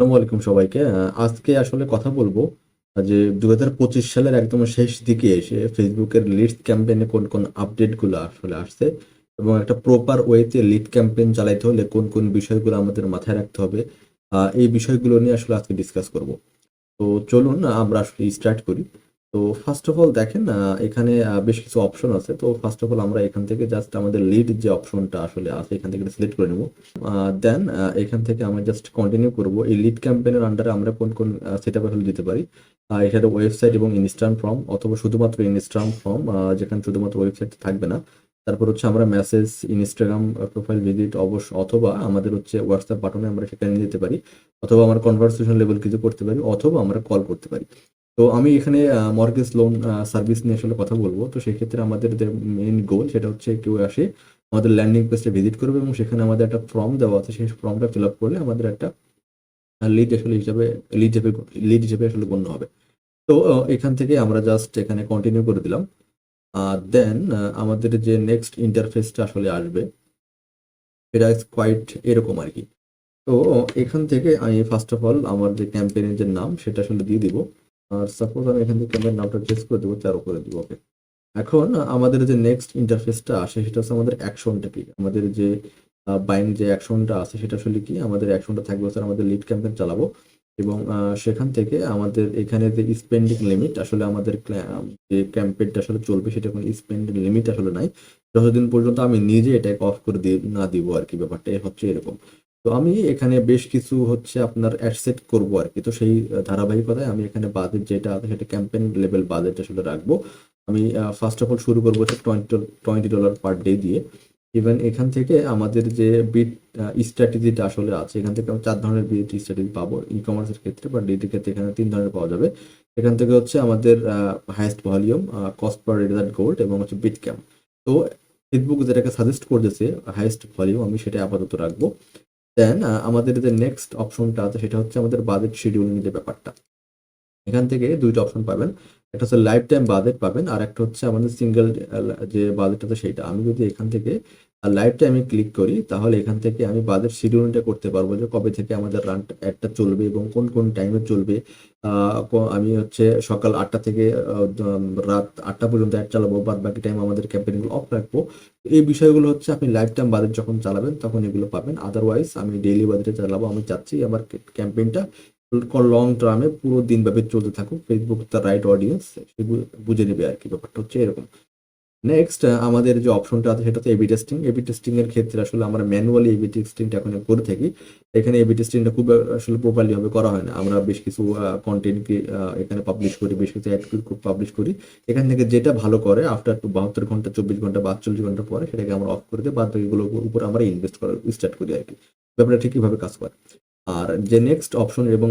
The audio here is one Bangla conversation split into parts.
আসসালামু আলাইকুম সবাইকে। আজকে আসলে কথা বলব যে দু হাজার পঁচিশ সালের একদম শেষ দিকে এসে ফেসবুকের লিড ক্যাম্পেইনে কোন কোন আপডেটগুলো আসলে আসছে এবং একটা প্রপার ওয়েতে লিড ক্যাম্পেইন চালাইতে হলে কোন কোন বিষয়গুলো আমাদের মাথায় রাখতে হবে এই বিষয়গুলো নিয়ে আসলে আজকে ডিসকাস করব। তো চলুন আমরা আসলে স্টার্ট করি। তো ফার্স্ট অফ অল দেখেন এখানে বেশ কিছু অপশন আছে। তো ফার্স্ট অফ অল আমরা এখান থেকে জাস্ট আমাদের লিড যে অপশনটা আসলে আছে, এখান থেকে সিলেক্ট করে নেব। দেন এখান থেকে আমরা জাস্ট কন্টিনিউ করব। এই লিড ক্যাম্পেইনের আন্ডারে আমরা কোন কোন সেট আপ দিতে পারি? এখানে ওয়েবসাইট এবং ইনস্টাগ্রাম ফর্ম অথবা শুধুমাত্র ইনস্টাগ্রাম ফর্ম যেখানে শুধুমাত্র ওয়েবসাইট থাকবে না। তারপর হচ্ছে আমরা মেসেজ ইনস্টাগ্রাম প্রোফাইল ভিজিট অবশ্য, অথবা আমাদের হচ্ছে হোয়াটসঅ্যাপ বাটনে আমরা সেখানে নিয়ে যেতে পারি। অথবা আমরা কনভারসেশন লেভেল কিছু করতে পারি, অথবা আমরা কল করতে পারি। তো আমি এখানে মর্গেজ লোন সার্ভিস নিয়ে আসলে কথা বলব। তো সেক্ষেত্রে আমাদের যে মেইন গোল সেটা হচ্ছে কেউ আসে আমাদের ল্যান্ডিং পেজটা ভিজিট করবে এবং সেখানে আমাদের একটা ফর্ম দেওয়া আছে। সেই ফর্মটা ফিল আপ করলে আমাদের একটা লিড আসলে হিসাবে লিড হিসেবে লিড হিসেবে আসলে গণ্য হবে। তো এখান থেকে আমরা জাস্ট এখানে কন্টিনিউ করে দিলাম। আর দেন আমাদের যে নেক্সট ইন্টারফেসটা আসলে আসবে এটা কোয়াইট এরকম আর কি। তো, এখান থেকে আমি ফার্স্ট অফ অল আমার যে ক্যাম্পেইনের যে নাম, সেটা আসলে দিয়ে দিব। আর সাপোজ আমি এখান থেকে ক্যাম্পেইন নামটা চেঞ্জ করে দেবো, চারো করে দিব ওকে এখন আমাদের যে নেক্সট ইন্টারফেসটা আসে, সেটা হচ্ছে আমাদের অ্যাকশনটা কি? আমাদের যে বাইং যে অ্যাকশনটা আছে সেটা আসলে কি? আমাদের অ্যাকশনটা থাকবে স্যার আমাদের লিড ক্যাম্পেইন চালাবো এবং সেখান থেকে আমাদের এখানে যে স্পেন্ডিং লিমিট আসলে আমাদের যে ক্যাম্পেনটা আসলে চলবে, সেটা কোনো স্পেন্ডিং লিমিট আসলে নাই। যতদিন পর্যন্ত আমি নিজে এটাকে অফ করে দিয়ে না দিব আর কি ব্যাপারটা হচ্ছে এরকম। তো আমি এখানে বেশ কিছু হচ্ছে আপনার অ্যাডসেট করব আর কি। তো সেই ধারাবাহিকতায় আমি এখানে বাজেট যেটা আছে সেটা ক্যাম্পেইন লেভেল বাজেট আসলে রাখব। আমি ফার্স্ট অফ অল শুরু করব হচ্ছে twenty twenty dollar per day দিয়ে। ইভেন এখান থেকে আমাদের যে বিট স্ট্র্যাটেজিটা আসলে আছে, এখান থেকে আমি চার ধরনের বিট স্ট্র্যাটেজি পাবো ই কমার্সের ক্ষেত্রে বা ডিটির ক্ষেত্রে এখানে তিন ধরনের পাওয়া যাবে। এখান থেকে হচ্ছে আমাদের highest volume cost per result goal এবং হচ্ছে বিট ক্যাম্প তো ফেসবুক যেটাকে সাজেস্ট করতেছে হাইয়েস্ট ভলিউম আমি সেটা আপাতত রাখব। দেন আমাদের যে নেক্সট অপশনটা আছে, সেটা হচ্ছে আমাদের বাজেট শিডিউলিং যে ব্যাপারটা। এখান থেকে দুইটা অপশন পাবেন। একটা হচ্ছে লাইফ টাইম বাজেট পাবেন, আর একটা হচ্ছে আমাদের সিঙ্গেল যে বাজেট আছে সেইটা আমি যদি এখান থেকে লাইফ টাইমে ক্লিক করি, তাহলে এখান থেকে আমি বাজেট শিডিউলটা করতে পারব যে কবে থেকে আমাদের রান একটা চলবে এবং কোন কোন টাইমে চলবে। আমি হচ্ছে সকাল আটটা থেকে রাত আটটা পর্যন্ত অ্যাড চালাবো, বাদ বাকি টাইম আমাদের ক্যাম্পেইনগুলো অফ রাখব। এই বিষয়গুলো হচ্ছে আপনি লাইফ টাইম বাজেট যখন চালাবেন, তখন এগুলো পাবেন। আদারওয়াইজ আমি ডেইলি বাজেটে চালাবো, আমি চাচ্ছি আমার ক্যাম্পেইনটা লং টার্মে পুরো দিনব্যাপী চলতে থাকুক। ফেসবুক তার রাইট অডিয়েন্স বুঝে নেবে আর কি ব্যাপারটা হচ্ছে এরকম। নেক্সট আমাদের যে অপশনটা আছে সেটা হচ্ছে এবি টেস্টিং এবি টেস্টিং এর ক্ষেত্রে আসলে আমরা ম্যানুয়ালি এবি টেস্টিংটা এখন করে থাকি। এখানে এবি টেস্টিংটা খুব আসলে প্রপারলি ভাবে করা হয় না। আমরা বেশ কিছু কন্টেন্টকে এখানে পাবলিশ করি, বেশ কিছু অ্যাড পাবলিশ করি। এখান থেকে যেটা ভালো করে আফটার টু বাহাত্তর ঘণ্টা, চব্বিশ ঘণ্টা বা চল্লিশ ঘণ্টা পরে সেটাকে আমরা অফ করে দিই বাদ বাকিগুলোর উপর আমরা ইনভেস্ট করা স্টার্ট করি আর কি। ব্যাপারটা ঠিকইভাবে কাজ করে? আর যে নেক্সট অপশন এবং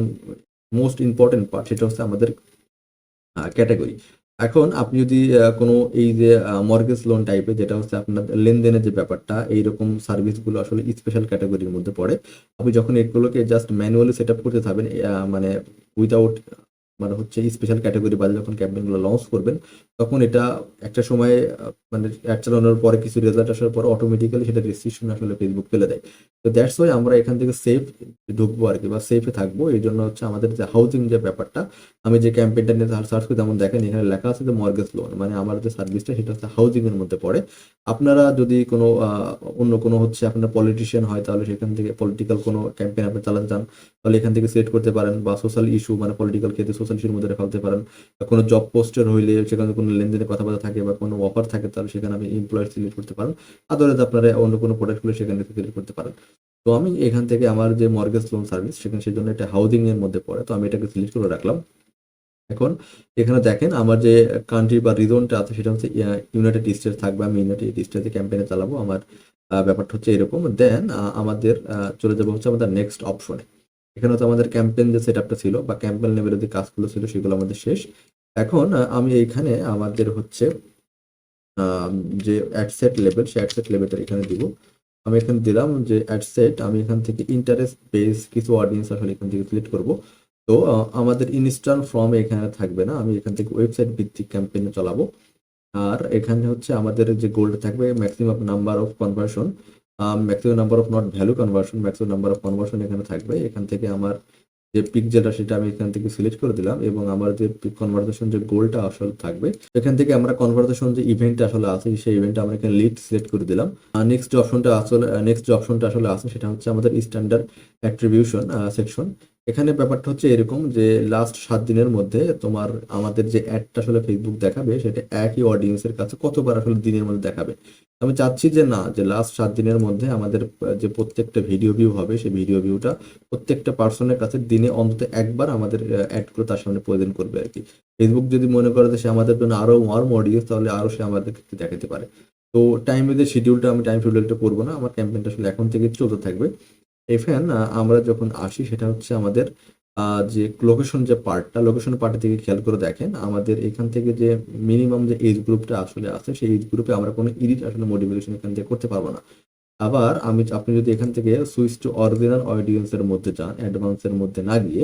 মোস্ট ইম্পর্টেন্ট পার্ট সেটা হচ্ছে আমাদের ক্যাটাগরি এখন আপনি যদি কোনো এই যে মর্গেজ লোন টাইপের যেটা হচ্ছে আপনার লেনদেনের যে ব্যাপারটা, এইরকম সার্ভিসগুলো আসলে স্পেশাল ক্যাটাগরির মধ্যে পড়ে, আপনি যখন এগুলোকে জাস্ট ম্যানুয়ালি সেট আপ করতে থাকবেন মানে উইদাউট মানে হচ্ছে স্পেশাল ক্যাটাগরি বাদে যখন ক্যাম্পেইনগুলো লঞ্চ করবেন তখন এটা একটা সময় মানে অ্যাড চালানোর পরে কিছু রেজাল্ট আসার পরে অটোমেটিক্যালি সেটা রেজিস্ট্রেশন আসলে ফেসবুক ফেলে দেয়। তো দ্যাটস ওয়াই আমরা এখান থেকে সেফ ঢুকবো আর কি বা সেফে থাকব। এই জন্য হচ্ছে আমাদের যে হাউজিং যে ব্যাপারটা, আমি যে ক্যাম্পেইনটা নিয়ে সার্চ করি তেমন দেখেন, এখানে লেখা আছে যে মর্গেজ লোন মানে আমার যে সার্ভিসটা সেটা হচ্ছে হাউজিং এর মধ্যে পড়ে। আপনারা যদি কোনো অন্য কোনো হচ্ছে আপনার পলিটিশিয়ান হয়, তাহলে সেখান থেকে পলিটিক্যাল কোনো ক্যাম্পেইন আপনি চালাতে চান, তাহলে এখান থেকে সিলেক্ট করতে পারেন বা সোশ্যাল ইস্যু মানে পলিটিক্যাল ক্ষেত্রে সোশ্যাল ইস্যুর মধ্যে ফেলতে পারেন। কোনো জব পোস্টার হইলে সেখানে কোনো লেনদেনের কথাবার্তা থাকে বা কোনো অফার থাকে, তাহলে সেখানে আপনি এমপ্লয়ার সিলেক্ট করতে পারেন। আদারওয়াইজ আপনারা অন্য কোনো প্রোডাক্টগুলো সেখান থেকে সিলেক্ট করতে পারেন। তো আমি এখান থেকে আমার যে মর্গেজ লোন সার্ভিস সেখানে সেই জন্য এটা হাউজিং এর মধ্যে পড়ে। তো আমি এটাকে সিলেক্ট করে রাখলাম। এখন এখানে দেখেন আমার যে কান্ট্রি বা রিজনটা আছে, সেটা হচ্ছে ইউনাইটেড স্টেটস থাকবে। আমি ইউনাইটেড স্টেটসে ক্যাম্পেইনে চালাবো। আমার ব্যাপারটা হচ্ছে এরকম। দেন আমাদের চলে যাব হচ্ছে আমাদের নেক্সট অপশনে এখানে তো আমাদের ক্যাম্পেইন যে সেট আপটা ছিল বা ক্যাম্পেন লেভেলের যে কাজগুলো ছিল, সেগুলো আমাদের শেষ। এখন আমি এইখানে আমাদের হচ্ছে যে অ্যাডসেট লেভেল সেই অ্যাডসেট লেভেলটা এখানে দিব। আমি এখানে দিলাম যে অ্যাডসেট, আমি এখান থেকে ইন্টারেস্ট বেস কিছু অডিয়েন্স আসলে এখান থেকে সিলেক্ট করব। তো আমাদের ইনস্টল ফর্ম এখানে থাকবে না, আমি এখান থেকে ওয়েবসাইট ভিত্তিক ক্যাম্পেইনে চালাবো। আর এখানে হচ্ছে আমাদের যে গোল্ড থাকবে maximum number of conversion maximum number of not value conversion maximum number of conversion এখানে থাকবে। এখান থেকে আমার যে পিক যেটা সেটা আমি এখান থেকে সিলেক্ট করে দিলাম এবং আমার যে কনভারসেশন যে গোলটা আসলে থাকবে এখান থেকে আমরা কনভার্সেশন যে ইভেন্ট আসলে আছে, সেই ইভেন্ট আমরা এখানে লিড সিলেক্ট করে দিলাম। নেক্সট অপশনটা আসলে নেক্সট যে অপশনটা আসলে আছে, সেটা হচ্ছে আমাদের স্ট্যান্ডার্ড অ্যাট্রিবিউশন সেকশন এখানে ব্যাপারটা হচ্ছে এরকম যে লাস্ট সাত দিনের মধ্যে তোমার আমাদের যে অ্যাডটা আসলে ফেসবুক দেখাবে, সেটা একই অডিয়েন্সের কাছে কতবার আসলে দিনের মধ্যে দেখাবে। আমি চাচ্ছি যে না, যে লাস্ট সাত দিনের মধ্যে আমাদের যে প্রত্যেকটা ভিডিও ভিউ হবে, সেই ভিডিও ভিউটা প্রত্যেকটা পার্সনের কাছে দিনে অন্তত একবার আমাদের অ্যাডগুলো তার সামনে প্রয়োজন করবে আর কি। ফেসবুক যদি মনে করে সে আমাদের জন্য আরও ওয়ার অডিয়েন্স তাহলে আরও সে আমাদের আমাদেরকে দেখাতে পারে। তো টাইম যে শিডিউলটা আমি টাইম শিডিউলটা করব না, আমার ক্যাম্পেনটা আসলে এখন থেকে চলতে থাকবে। এফএন আমরা যখন আসি, সেটা হচ্ছে আমাদের যে লোকেশন যে পার্টটা লোকেশন পার্টের থেকে খেয়াল করে দেখেন, আমাদের এখান থেকে যে মিনিমাম যে এজ গ্রুপটা আসলে আছে, সেই এজ গ্রুপে আমরা কোনো ইডিট আসলে মডিফিকেশন এখান থেকে করতে পারব না। আবার আমি, আপনি যদি এখান থেকে সুইচ টু অরিজিনাল অডিয়েন্সের মধ্যে যান অ্যাডভান্সের মধ্যে না গিয়ে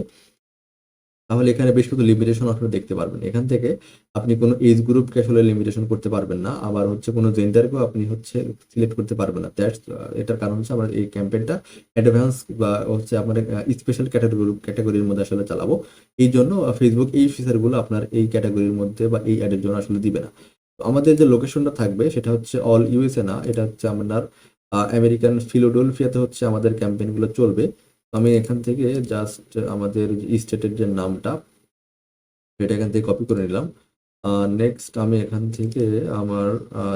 তাহলে এখানে বেশ কিছু লিমিটেশন আসলে দেখতে পারবেন। এখান থেকে আপনি কোনো এজ গ্রুপকে আসলে লিমিটেশন করতে পারবেন না। আবার হচ্ছে কোনো জেন্ডারকেও আপনি হচ্ছে সিলেক্ট করতে পারবেন না। দ্যাটস এটার কারণ হচ্ছে আমরা এই ক্যাম্পেইনটা অ্যাডভান্স বা হচ্ছে আমাদের স্পেশাল ক্যাটাগরি ক্যাটাগরির মধ্যে আসলে চালাবো। এই জন্য ফেসবুক এই ফিচারগুলো আপনার এই ক্যাটাগরির মধ্যে বা এই অ্যাডের জন্য আসলে দিবে না। আমাদের যে লোকেশনটা থাকবে সেটা হচ্ছে অল ইউএসএ না। এটা হচ্ছে আপনার আমেরিকান ফিলোডোলফিয়াতে হচ্ছে আমাদের ক্যাম্পেইনগুলো চলবে। আমি এখান থেকে জাস্ট আমাদের স্টেটের যে নামটা, সেটা এখান থেকে কপি করে নিলাম। নেক্সট আমি এখান থেকে আমার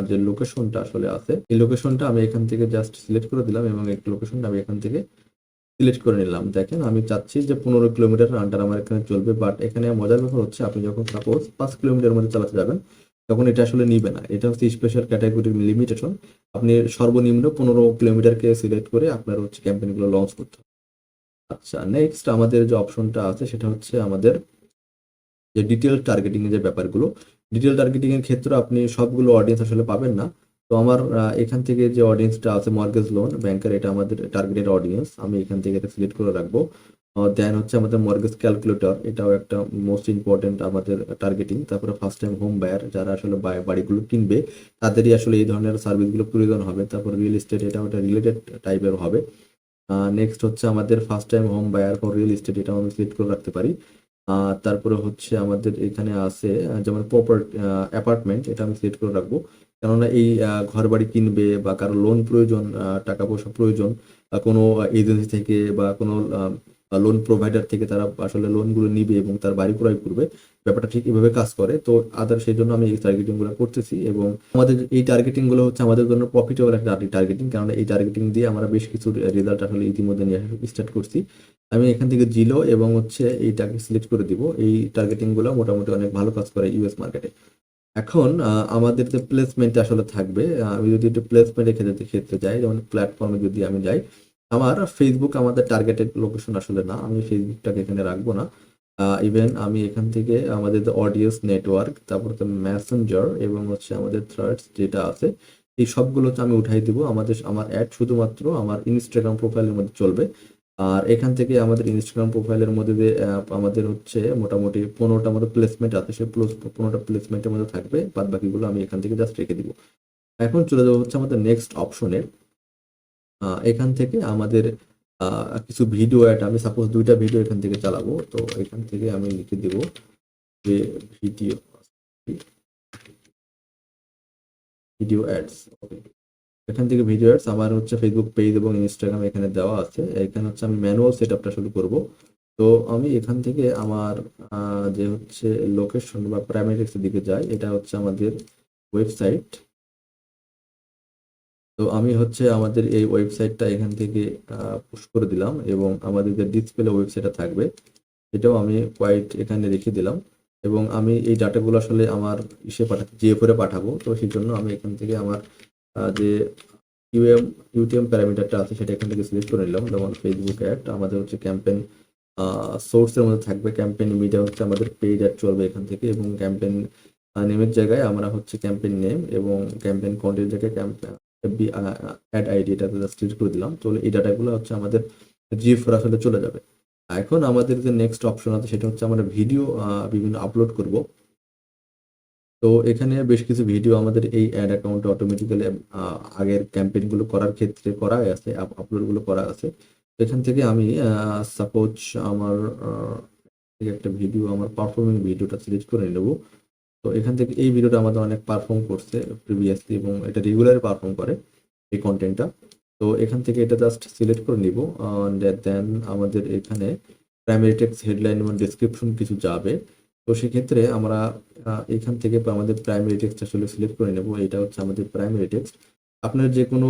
যে লোকেশনটা আসলে আছে, এই লোকেশনটা আমি এখান থেকে জাস্ট সিলেক্ট করে দিলাম এবং এই লোকেশনটা আমি এখান থেকে সিলেক্ট করে নিলাম। দেখেন, আমি চাচ্ছি যে পনেরো কিলোমিটার আন্ডার আমার এখানে চলবে বাট এখানে মজার ব্যাপার হচ্ছে, আপনি যখন সাপোজ পাঁচ কিলোমিটার মধ্যে চালাতে যাবেন, তখন এটা আসলে নিবে না। এটা হচ্ছে স্পেশাল ক্যাটাগরির লিমিটেশন আপনি সর্বনিম্ন পনেরো কিলোমিটারকে সিলেক্ট করে আপনার হচ্ছে ক্যাম্পেনগুলো লঞ্চ করতে আচ্ছা নেক্সট আমাদের যে অপশনটা আছে সেটা হচ্ছে আমাদের যে ডিটেল টার্গেটিং এর যে ব্যাপারগুলো ডিটেল টার্গেটিং এর ক্ষেত্রে আপনি সবগুলো অডিয়েন্স আসলে পাবেন না। তো আমার এখান থেকে যে অডিয়েন্সটা আছে মর্গেজ লোন ব্যাংকের এটা আমাদের টার্গেটেড অডিয়েন্স আমি এখান থেকে এটা সিলেক্ট করে রাখব। দেন হচ্ছে আমাদের মর্গেজ ক্যালকুলেটর এটাও একটা মোস্ট ইম্পর্টেন্ট আমাদের টার্গেটিং তারপরে ফার্স্ট টাইম হোম বায়ার যারা আসলে বাড়িগুলো কিনবে, তাদেরই আসলে এই ধরনের সার্ভিসগুলো প্রয়োজন হবে। তারপর রিয়েল এস্টেট এটা ওটা রিলেটেড টাইপের হবে। নেক্সট হচ্ছে আমাদের first time home buyer for real estate এটা আমরা সিলেক্ট করে রাখতে পারি। তারপরে হচ্ছে আমাদের এখানে আছে যেমন প্রপার অ্যাপার্টমেন্ট এটা আমি সিলেক্ট করে রাখব। কেননা এই ঘর বাড়ি কিনবে বা কারও লোন প্রয়োজন টাকা পয়সা প্রয়োজন কোনো এজেন্সি থেকে বা কোনো লোন প্রোভাইডার থেকে তারা আসলে লোনগুলো নিবে এবং তার বাড়ি ক্রয় করবে, ব্যাপারটা ঠিক এভাবে কাজ করে। তো আদার সেই জন্য আমি এই টার্গেটিংগুলো করতেছি এবং আমাদের এই টার্গেটিংগুলো হচ্ছে আমাদের জন্য প্রফিটেবল একটা টার্গেটিং কারণ এই টার্গেটিং দিয়ে আমরা বেশ কিছু রেজাল্ট আসলে ইতিমধ্যে নিয়ে স্টার্ট করছি। আমি এখান থেকে জিলো এবং হচ্ছে এই এইটাকে সিলেক্ট করে দিব। এই টার্গেটিংগুলো মোটামুটি অনেক ভালো কাজ করে ইউএস মার্কেটে এখন আমাদের যে প্লেসমেন্ট আসলে থাকবে আমি যদি একটু প্লেসমেন্টের ক্ষেত্রে ক্ষেত্রে যাই, যেমন প্ল্যাটফর্মে যদি আমি যাই আমার ফেসবুক আমাদের টার্গেটেড লোকেশন আসলে না। আমি ফেসবুকটাকে এখানে রাখব না। ইভেন আমি এখান থেকে আমাদের অডিয়েন্স নেটওয়ার্ক তারপর তো ম্যাসেঞ্জার এবং হচ্ছে আমাদের থ্রাডস যেটা আছে, এই সবগুলোতে আমি উঠাই দিব। আমাদের, আমার অ্যাড শুধুমাত্র আমার ইনস্টাগ্রাম প্রোফাইলের মধ্যে চলবে। আর এখান থেকে আমাদের ইনস্টাগ্রাম প্রোফাইলের মধ্যে যে আমাদের হচ্ছে মোটামুটি পনেরোটা মতো প্লেসমেন্ট আছে সেই পনেরোটা প্লেসমেন্টের মধ্যে থাকবে। বাদ বাকিগুলো আমি এখান থেকে জাস্ট রেখে দিব। এখন চলে যাব হচ্ছে আমাদের নেক্সট অপশনে এখান থেকে আমাদের কিছু ভিডিও অ্যাড আমি সাপোজ দুইটা ভিডিও এখান থেকে চালাবো, তো এখান থেকে আমি লিখে দেব যে ভিডিও ভিডিও অ্যাডস এখান থেকে ভিডিও অ্যাডস আমার হচ্ছে ফেসবুক পেজ এবং ইনস্টাগ্রাম এখানে দেওয়া আছে। এখানে হচ্ছে আমি ম্যানুয়াল সেট আপটা শুরু করব। তো আমি এখান থেকে আমার যে হচ্ছে লোকেশন বা প্রাইমারিক্সের দিকে যাই, এটা হচ্ছে আমাদের ওয়েবসাইট তো আমি হচ্ছে আমাদের এই ওয়েবসাইটটা এখান থেকে পুশ করে দিলাম এবং আমাদের যে ডিসপ্লে ওয়েবসাইটটা থাকবে, সেটাও আমি কোয়াইট এখানে রেখে দিলাম এবং আমি এই ডাটাগুলো আসলে আমার ইসে পাঠাতে জিএফরে পাঠাবো। তো সেই জন্য আমি এখান থেকে আমার যে ইউএম ইউটিএম প্যারামিটারটা আছে সেটা এখান থেকে সিলেক্ট করে নিলাম। যেমন ফেসবুক অ্যাড আমাদের হচ্ছে ক্যাম্পেন সোর্সের মধ্যে থাকবে। ক্যাম্পেইন মিডিয়া হচ্ছে আমাদের পেজ অ্যাড চলবে এখান থেকে এবং ক্যাম্পেইন নেমের জায়গায় আমরা হচ্ছে ক্যাম্পেন নেম এবং ক্যাম্পেন কন্টেন্ট জায়গায় ক্যাম্পেন অ্যাড আইডি জাস্ট করে দিলাম। তো এই ডাটাগুলো হচ্ছে আমাদের জিএফ আসলে চলে যাবে। এখন আমাদের যে নেক্সট অপশন আছে সেটা হচ্ছে আমরা ভিডিও বিভিন্ন আপলোড করব। তো এখানে বেশ কিছু ভিডিও আমাদের এই অ্যাড অ্যাকাউন্টে অটোমেটিক্যালি আগের ক্যাম্পেইনগুলো করার ক্ষেত্রে করা আছে আপলোডগুলো করা আছে। এখান থেকে আমি সাপোজ আমার একটা ভিডিও আমার পারফর্মিং ভিডিওটা সিলেক্ট করে নেব। তো এখান থেকে এই ভিডিওটা আমাদের অনেক পারফর্ম করছে প্রিভিয়াসলি এবং এটা রেগুলারই পারফর্ম করে এই কন্টেন্টটা তো এখান থেকে এটা জাস্ট সিলেক্ট করে নিব দেন আমাদের এখানে প্রাইমারি টেক্সট হেডলাইন এবং ডেসক্রিপশন কিছু যাবে। তো সেক্ষেত্রে আমরা এখান থেকে আমাদের প্রাইমারি টেক্সট আসলে সিলেক্ট করে নেব, এটা হচ্ছে আমাদের প্রাইমারি টেক্সট আপনার যে কোনো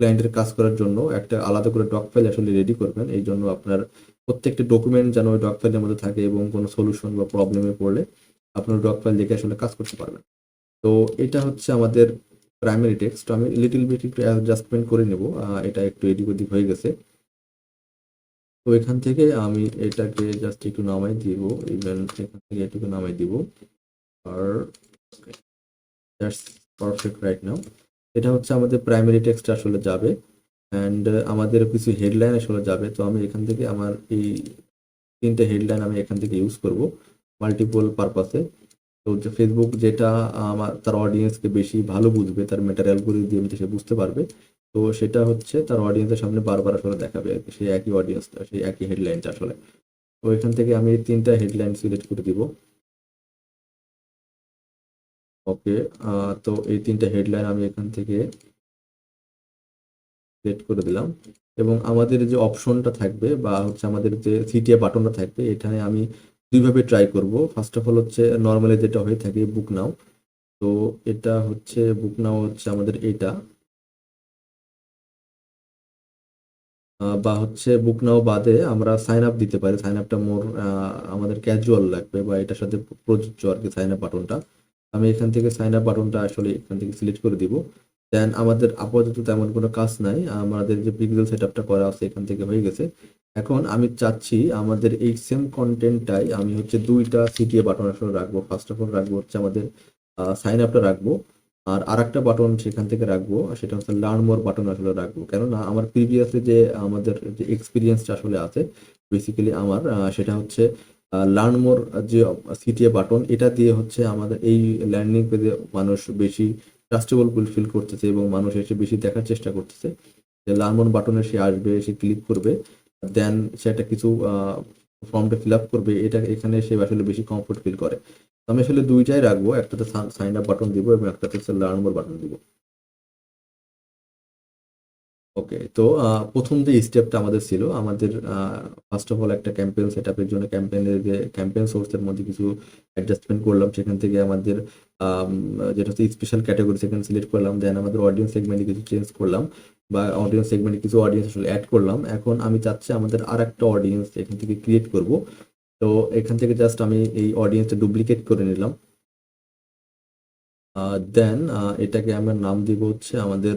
ক্লায়েন্টের কাজ করার জন্য একটা আলাদা করে ডক ফাইল আসলে রেডি করবেন, এই জন্য আপনার প্রত্যেকটা ডকুমেন্ট যেন ওই ডক ফাইলের মধ্যে থাকে এবং কোনো সলিউশন বা প্রবলেমে পড়লে। আপনার ডক ফাইল দেখে আসলে কাজ করতে পারবেন। তো এটা হচ্ছে আমাদের প্রাইমারি টেক্সট আমি লিটল বিট একটু অ্যাডজাস্টমেন্ট করে নেব। এটা একটু এদিক ওদিক হয়ে গেছে। তো এখান থেকে আমি এটাকে জাস্ট একটু নামাই দিব। ইভেন এখান থেকে এটুকু নামাই দিব। আর দ্যাটস পারফেক্ট রাইট নাও এটা হচ্ছে আমাদের প্রাইমারি টেক্সট আসলে যাবে। অ্যান্ড আমাদের কিছু হেডলাইন আসলে যাবে। তো আমি এখান থেকে আমার এই তিনটে হেডলাইন আমি এখান থেকে ইউজ করব। মাল্টিপল পারপাসে তো যে ফেসবুক যেটা আমার তার অডিয়েন্সকে বেশি ভালো বুঝবে তার ম্যাটেরিয়ালগুলি দিয়ে সে বুঝতে পারবে। তো সেটা হচ্ছে তার অডিয়েন্সের সামনে বারবার আসলে দেখাবে আর কি, সেই একই অডিয়েন্সটা সেই একই হেডলাইনটা আসলে। তো এখান থেকে আমি তিনটা হেডলাইন সিলেক্ট করে দিব। ওকে তো এই তিনটা হেডলাইন আমি এখান থেকে সিলেক্ট করে দিলাম। এবং আমাদের যে অপশনটা থাকবে বা হচ্ছে আমাদের যে সিটিএ বাটনটা থাকবে এখানে আমি দুইভাবে ট্রাই করব। ফার্স্ট অফ অল হচ্ছে নর্মালি যেটা হয়ে থাকে বুক নাও তো এটা হচ্ছে বুক নাও হচ্ছে আমাদের আহ, বা হচ্ছে বুক নাও বাদে আমরা সাইন আপ দিতে পারি। সাইন আপটা মোর আমাদের ক্যাজুয়াল লাগবে বা এটার সাথে প্রযোজ্য আর কি সাইন আপ বাটনটা আমি এখান থেকে সাইন আপ বাটনটা আসলে এখান থেকে সিলেক্ট করে দিব। দেন আমাদের আপাতত তেমন কোনো কাজ নাই। আমাদের যে পিক্সেল সেট আপটা করা আছে এখান থেকে হয়ে গেছে। এখন আমি চাচ্ছি আমাদের এই সেম কন্টেন্টটাই আমি হচ্ছে দুইটা সিটিএ বাটন আসলে রাখব। ফার্স্ট অফ অল রাখব হচ্ছে আমাদের সাইন আপটা রাখব। আর আরেকটা বাটন সেখান থেকে রাখব, সেটা হচ্ছে লার্ন মোর বাটন আসলে রাখব। কেননা আমার প্রিভিয়াসলি যে আমাদের যে এক্সপিরিয়েন্সটা আসলে আছে বেসিক্যালি আমার সেটা হচ্ছে লার্ন মোর যে সিটিএ বাটন এটা দিয়ে হচ্ছে আমাদের এই ল্যান্ডিং পেজে মানুষ বেশি ট্রাস্টেবল ফিল করতেছে এবং মানুষ এসে বেশি দেখার চেষ্টা করতেছে। যে লার্ন মোর বাটনে সে আসবে, সে ক্লিক করবে। দেন সে একটা কিছু ফর্মটা ফিল আপ করবে এটা এখানে সে আসলে বেশি কমফোর্ট ফিল করে। তো আমি আসলে দুইটাই রাখব একটাতে সাইন আপ বাটন দিব এবং একটাতে লার্ন মোর বাটন দিব। ওকে তো প্রথম যে স্টেপটা আমাদের ছিল আমাদের ফার্স্ট অফ অল একটা ক্যাম্পেইন সেট আপের জন্য ক্যাম্পেইনের যে ক্যাম্পেইন সোর্সের মধ্যে কিছু অ্যাডজাস্টমেন্ট করলাম সেখান থেকে আমাদের আম, যেটা হচ্ছে স্পেশাল ক্যাটাগরি সেখানে সিলেক্ট করলাম দেন আমাদের অডিয়েন্স সেগমেন্টে কিছু চেঞ্জ করলাম। বা অডিয়েন্স সেগমেন্টে কিছু অডিয়েন্স আসলে অ্যাড করলাম। এখন আমি চাচ্ছি আমাদের আর একটা অডিয়েন্স এখান থেকে ক্রিয়েট করব। তো এখান থেকে জাস্ট আমি এই অডিয়েন্সটা ডুপ্লিকেট করে নিলাম। দেন এটাকে আমরা নাম দিব হচ্ছে আমাদের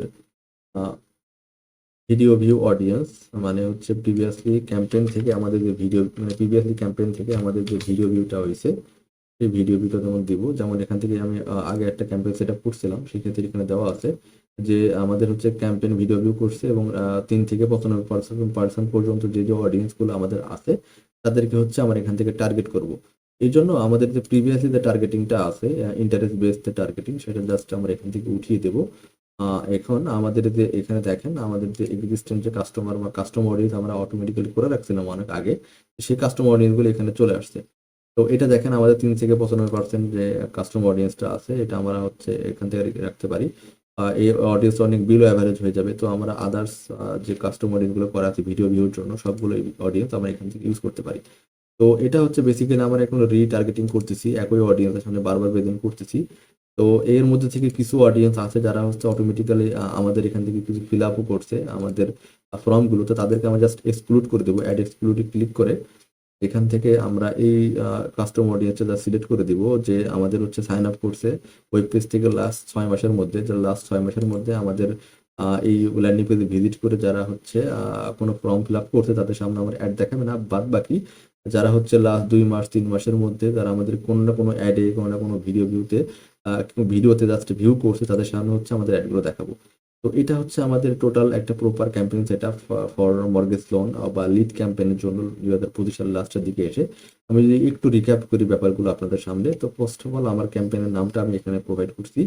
ভিডিও ভিউ অডিয়েন্স মানে হচ্ছে প্রিভিয়াসলি ক্যাম্পেইন থেকে আমাদের যে ভিডিও মানে প্রিভিয়াসলি ক্যাম্পেইন থেকে আমাদের যে ভিডিও ভিউটা হয়েছে, সেই ভিডিও ভিউটা যেমন দিব। যেমন এখান থেকে আমি আগে একটা ক্যাম্পেইন সেট আপ করছিলাম সেক্ষেত্রে এখানে দেওয়া আছে। যে আমাদের হচ্ছে ক্যাম্পেইন ভিডিও করছে এবং তিন থেকে পঁচানব্বই পার্সেন্ট পার্সেন্ট পর্যন্ত যে যে অডিয়েন্সগুলো আমাদের আছে, তাদেরকে হচ্ছে আমরা এখান থেকে টার্গেট করব। এই জন্য আমাদের যে প্রিভিয়াসলি যে টার্গেটিংটা আছে ইন্টারেস্ট বেসড টার্গেটিং সেটা জাস্ট আমরা এখান থেকে উঠিয়ে দেবো। এখন আমাদের যে এখানে দেখেন, আমাদের যে এক্সিস্টেন্ট যে কাস্টমার বা কাস্টমার অডিয়েন্স আমরা অটোমেটিক্যালি করে রাখছিলাম অনেক আগে, সেই কাস্টমার অডিয়েন্সগুলো এখানে চলে আসছে। তো এটা দেখেন আমাদের তিন থেকে পঁচানব্বই পার্সেন্ট যে কাস্টমার অডিয়েন্সটা আছে, এটা আমরা হচ্ছে এখান থেকে রাখতে পারি। এই অডিয়েন্স অনেক বিলো অ্যাভারেজ হয়ে যাবে। তো আমরা আদার্স যে কাস্টমার অডিয়েন্সগুলো করা আছে ভিডিও ভিউর জন্য সবগুলো অডিয়েন্স আমরা এখান থেকে ইউজ করতে পারি। তো এটা হচ্ছে বেসিক্যালি আমরা এখন রিটার্গেটিং করতেছি, একই অডিয়েন্সের সামনে বারবার বেদিন করতেছি। তো এর মধ্যে থেকে কিছু অডিয়েন্স আছে যারা হচ্ছে অটোমেটিক্যালি আমাদের এখান থেকে কিছু ফিল আপও করছে আমাদের ফর্মগুলোতে তাদেরকে আমরা জাস্ট এক্সক্লুড করে দেবো অ্যাড এক্সক্লুডে ক্লিক করে। এখান থেকে আমরা এই কাস্টমার অডিয়েন্সটা সিলেক্ট করে দিব যে আমাদের হচ্ছে সাইন আপ করছে। ওয়েব পেজ থেকে লাস্ট ছয় মাসের মধ্যে, যে লাস্ট ছয় মাসের মধ্যে আমাদের এই ল্যান্ডিং পেজে ভিজিট করে যারা হচ্ছে কোনো ফর্ম ফিল আপ করছে, তাদের সামনে আমার অ্যাড দেখাবে না। বাদ বাকি যারা হচ্ছে লাস্ট দুই মাস, তিন মাসের মধ্যে যারা আমাদের কোনো না কোনো অ্যাডে কোনো না কোনো ভিডিও ভিউতে ভিডিওতে জাস্ট ভিউ করছে, তাদের সামনে হচ্ছে আমাদের অ্যাডগুলো দেখাবো। তো এটা হচ্ছে আমাদের টোটাল একটা proper campaign set up for mortgage loan বা লিড ক্যাম্পেইনের জন্য দুই হাজার পঁচিশ সালের লাস্টের দিকে এসে। আমি যদি একটু রিক্যাপ করি ব্যাপারগুলো আপনাদের সামনে, তো ফার্স্ট অফ অল আমার ক্যাম্পেইনের নামটা আমি এখানে প্রোভাইড করছি।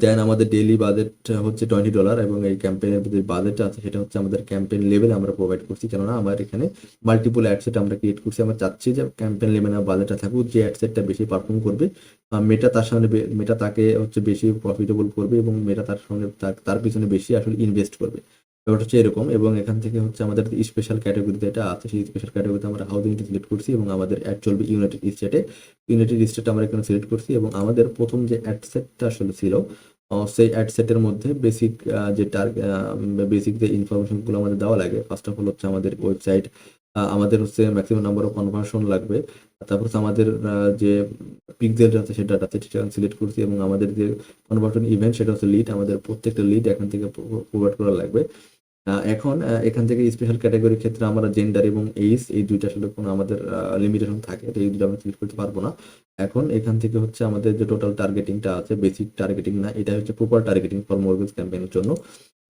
দেন আমাদের ডেইলি বাজেট হচ্ছে টোয়েন্টি ডলার এবং এই ক্যাম্পেইনের যে বাজেট আছে, সেটা হচ্ছে আমাদের ক্যাম্পেইন লেভেল আমরা প্রোভাইড করছি। কেননা আমার এখানে মাল্টিপল অ্যাডসেট আমরা ক্রিয়েট করছি। আমরা চাচ্ছি যে ক্যাম্পেইন লেভেলে বাজেটটা থাকুক, যে অ্যাডসেটটা বেশি পারফর্ম করবে মেটা তার সামনে মেটা তাকে হচ্ছে বেশি প্রফিটেবল করবে এবং মেটা তার তার- তার পিছনে বেশি আসলে ইনভেস্ট করবে। ব্যাপারটা হচ্ছে এরকম এবং এখান থেকে হচ্ছে আমাদের স্পেশাল ক্যাটাগরি যেটা আছে, সেই স্পেশাল ক্যাটাগরিতে আমরা হাউজিংটা সিলেক্ট করছি এবং আমাদের অ্যাড চলবে ইউনাইটেড স্টেটে ইউনাইটেড স্টেট আমরা এখানে সিলেক্ট করছি এবং আমাদের প্রথম যে অ্যাড সেটটা আসলে ছিল সেই অ্যাড সেটের মধ্যে বেসিক যে বেসিক যে ইনফরমেশনগুলো আমাদের দেওয়া লাগে ফার্স্ট অফ অল হচ্ছে আমাদের ওয়েবসাইট আমাদের হচ্ছে ম্যাক্সিমাম নাম্বার অফ কনভার্সন লাগবে, তারপর হচ্ছে আমাদের যে পিক্সেল আছে সেটা ডাটা সেটা সিলেক্ট করছি এবং আমাদের যে কনভার্সন ইভেন্ট সেটা হচ্ছে লিড আমাদের প্রত্যেকটা লিড এখান থেকে প্রোভাইড করা লাগবে। এখন এখান থেকে স্পেশাল ক্যাটাগরির ক্ষেত্রে আমরা জেন্ডার এবং এইজ এই দুইটা আসলে কোনো আমাদের লিমিটেশন থাকে। এই দুটো আমরা সিলেক্ট করতে পারব না। এখন এখান থেকে হচ্ছে আমাদের যে টোটাল টার্গেটিংটা আছে বেসিক টার্গেটিং না এটা হচ্ছে প্রপার টার্গেটিং ফর মর্গেজ ক্যাম্পেইনের জন্য।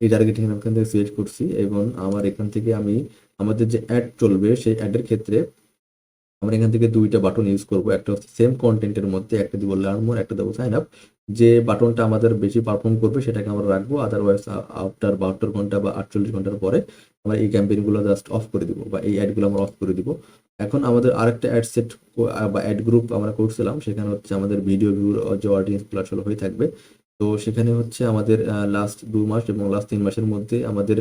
এই টার্গেটিং আমি এখান থেকে সিলেক্ট করছি এবং আমার এখান থেকে আমি, আমাদের যে অ্যাড চলবে, সেই অ্যাডের ক্ষেত্রে আমরা এখান থেকে দুইটা বাটন ইউজ করব। একটা হচ্ছে সেম কন্টেন্টের মধ্যে, একটা দিব লার্ন মোর একটা দেবো সাইন আপ যে বাটনটা আমাদের বেশি পারফর্ম করবে সেটাকে আমরা রাখব আদারওয়াইজ আফটার বাহাত্তর ঘণ্টা বা আটচল্লিশ ঘণ্টার পরে আমরা এই ক্যাম্পেইনগুলো জাস্ট অফ করে দিব বা এই অ্যাডগুলো আমরা অফ করে দিব। এখন আমাদের আরেকটা অ্যাড সেট বা অ্যাড গ্রুপ আমরা করছিলাম, সেখানে হচ্ছে আমাদের ভিডিও ভিউর যে অডিয়েন্সগুলো আসলে হয়ে থাকবে। তো সেখানে হচ্ছে আমাদের লাস্ট দু মাস এবং লাস্ট তিন মাসের মধ্যে আমাদের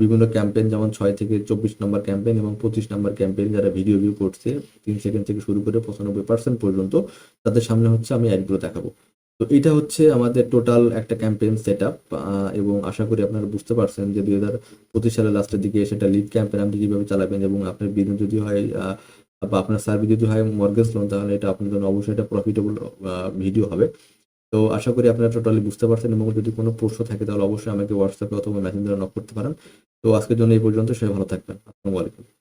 বিভিন্ন ক্যাম্পেইন যেমন ছয় থেকে চব্বিশ নম্বর ক্যাম্পেইন এবং পঁচিশ নম্বর ক্যাম্পেইন যারা ভিডিও ভিউ করছে, তিন সেকেন্ড থেকে শুরু করে পঁচানব্বই পার্সেন্ট পর্যন্ত তাদের সামনে হচ্ছে আমি অ্যাডগুলো দেখাবো। তো এটা হচ্ছে আমাদের টোটাল একটা ক্যাম্পেইন সেট আপ এবং আশা করি আপনারা বুঝতে পারছেন যে দুই হাজার পঁচিশ সালের লাস্টের দিকে সেটা লিড ক্যাম্পেইন আপনি কীভাবে চালাবেন এবং আপনার বিজনেস যদি হয় বা আপনার সার্ভিস যদি হয় মর্গেজ লোন তাহলে এটা আপনার জন্য অবশ্যই একটা প্রফিটেবল ভিডিও হবে। তো আশা করি আপনারা টোটালি বুঝতে পারছেন এবং যদি কোনো প্রশ্ন থাকে, তাহলে অবশ্যই আমাকে হোয়াটসঅ্যাপে অথবা মেসেঞ্জারে নক করতে পারেন। তো আজকের জন্য এই পর্যন্ত, সবাই ভালো থাকবেন। আসসালামু আলাইকুম।